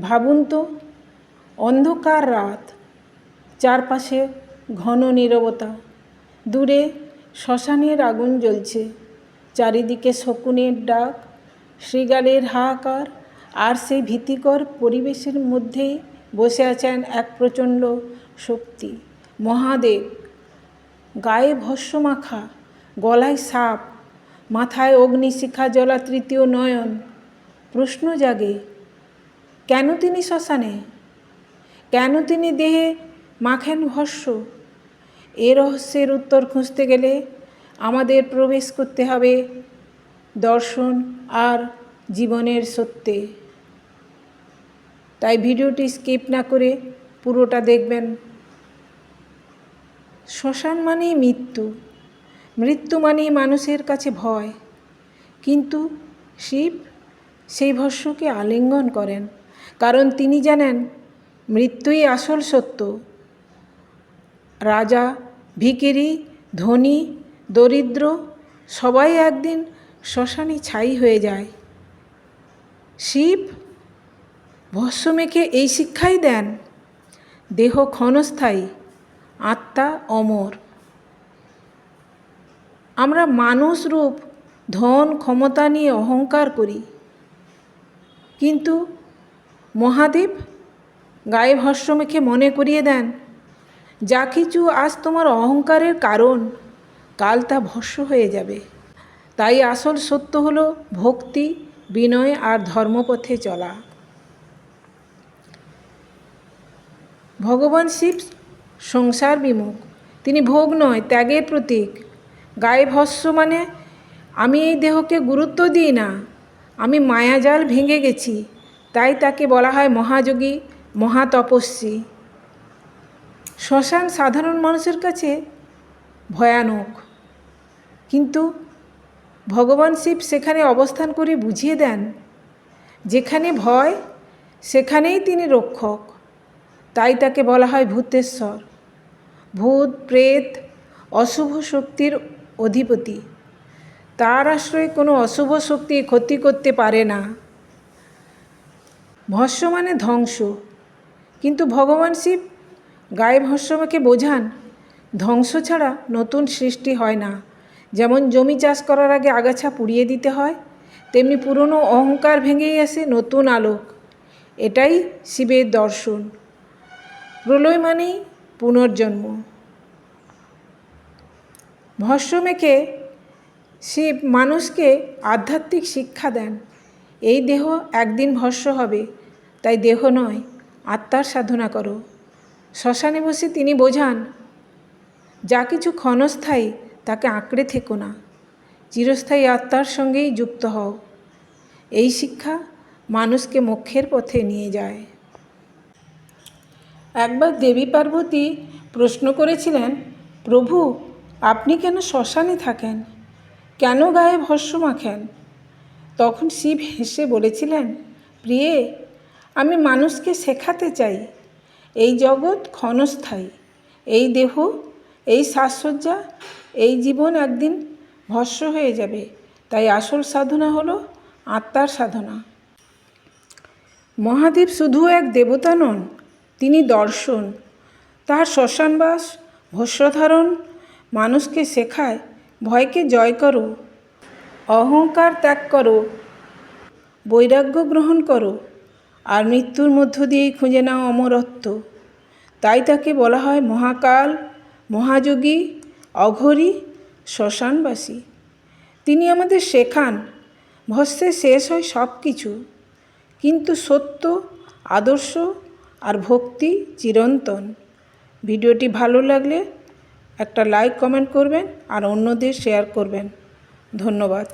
ভাবুন তো, অন্ধকার রাত, চারপাশে ঘন নীরবতা, দূরে শ্মশানের আগুন জ্বলছে, চারিদিকে শকুনের ডাক, শৃগালের হাহাকার, আর সেই ভীতিকর পরিবেশের মধ্যেই বসে আছেন এক প্রচণ্ড শক্তি, মহাদেব। গায়ে ভস্য মাখা গলায় সাপ, মাথায় অগ্নিশিখা জলা তৃতীয় নয়ন, প্রশ্ন জাগে কেন তিনি শ্মশানে? কেন তিনি দেহে মাখেন ভস্য? এ রহস্যের উত্তর খুঁজতে গেলে আমাদের প্রবেশ করতে হবে দর্শন আর জীবনের সত্যে। তাই ভিডিওটি স্কিপ না করে পুরোটা দেখবেন। শ্মশান মানেই মৃত্যু। মৃত্যু মানেই মানুষের কাছে ভয়। কিন্তু শিব সেই ভস্যকে আলিঙ্গন করেন। কারণ তিনি জানেন, মৃত্যুই আসল সত্য। রাজা, ভিকিরি, ধনী, দরিদ্র সবাই একদিন শ্মশানে ছাই হয়ে যায়। শিব ভস্যমেখে এই শিক্ষাই দেন, দেহ ক্ষণস্থায়ী, আত্মা অমর। আমরা মানুষ রূপ, ধন, ক্ষমতা নিয়ে অহংকার করি, কিন্তু মহাদেব, গায়ে ভস্য মেখে মনে করিয়ে দেন, যা কিছু আজ তোমার অহংকারের কারণ, কাল তা ভস্য হয়ে যাবে। তাই আসল সত্য হলো ভক্তি, বিনয় আর ধর্মপথে চলা। ভগবান শিব সংসার বিমুখ। তিনি ভোগ নয়, ত্যাগের প্রতীক। গায়ে ভস্য মানে আমি এই দেহকে গুরুত্ব দিই না, আমি মায়াজাল ভেঙে গেছি। তাই তাকে বলা হয় মহাযোগী, মহাতপস্বী। শ্মশান সাধারণ মানুষের কাছে ভয়ানক। কিন্তু ভগবান শিব সেখানে অবস্থান করে বুঝিয়ে দেন, যেখানে ভয়, সেখানেই তিনি রক্ষক। তাই তাকে বলা হয় ভূতেশ্বর। ভূত, প্রেত, অশুভ শক্তির অধিপতি। তার আশ্রয়ে কোনো অশুভ শক্তি ক্ষতি করতে পারে না। ভস্য মানে ধ্বংস। কিন্তু ভগবান শিব গায়ে ভস্যমাকে বোঝান, ধ্বংস ছাড়া নতুন সৃষ্টি হয় না। যেমন জমি চাষ করার আগে আগাছা পুড়িয়ে দিতে হয়, তেমনি পুরনো অহংকার ভেঙেই আসে নতুন আলোক। এটাই শিবের দর্শন। প্রলয় মানেই পুনর্জন্ম। ভস্য মেখে শিব মানুষকে আধ্যাত্মিক শিক্ষা দেন। এই দেহ একদিন ভস্য হবে, তাই দেহ নয়, আত্মার সাধনা করো। শ্মশানে বসে তিনি বোঝান, যা কিছু ক্ষণস্থায়ী, তাকে আঁকড়ে থেকো না। চিরস্থায়ী আত্মার সঙ্গেই যুক্ত হও। এই শিক্ষা মানুষকে মোক্ষের পথে নিয়ে যায়। একবার দেবী পার্বতী প্রশ্ন করেছিলেন, প্রভু, আপনি কেন শ্মশানে থাকেন? কেন গায়ে ভস্য মাখেন? তখন শিব হেসে বলেছিলেন, প্রিয়ে, আমি মানুষকে শেখাতে চাই। এই জগৎ ক্ষণস্থায়ী। এই দেহ, এই সাজসজ্জা, এই জীবন একদিন ভস্য হয়ে যাবে। তাই আসল সাধনা হলো আত্মার সাধনা। মহাদেব শুধু এক দেবতা নন, তিনি দর্শন। তার শ্মশানবাস ভস্যধারণ মানুষকে শেখায়, ভয়কে জয় করো। অহংকার ত্যাগ করো, বৈরাগ্য গ্রহণ করো, আর মৃত্যুর মধ্য দিয়েই খুঁজে নাও অমরত্ব। তাই তাকে বলা হয় মহাকাল, মহাযোগী, অঘরী, শ্মশানবাসী। তিনি আমাদের শেখান, ভস্যে শেষ হয় সব কিছু। কিন্তু সত্য, আদর্শ আর ভক্তি চিরন্তন। ভিডিওটি ভালো লাগলে একটা লাইক, কমেন্ট করবেন আর অন্যদের শেয়ার করবেন। ধন্যবাদ।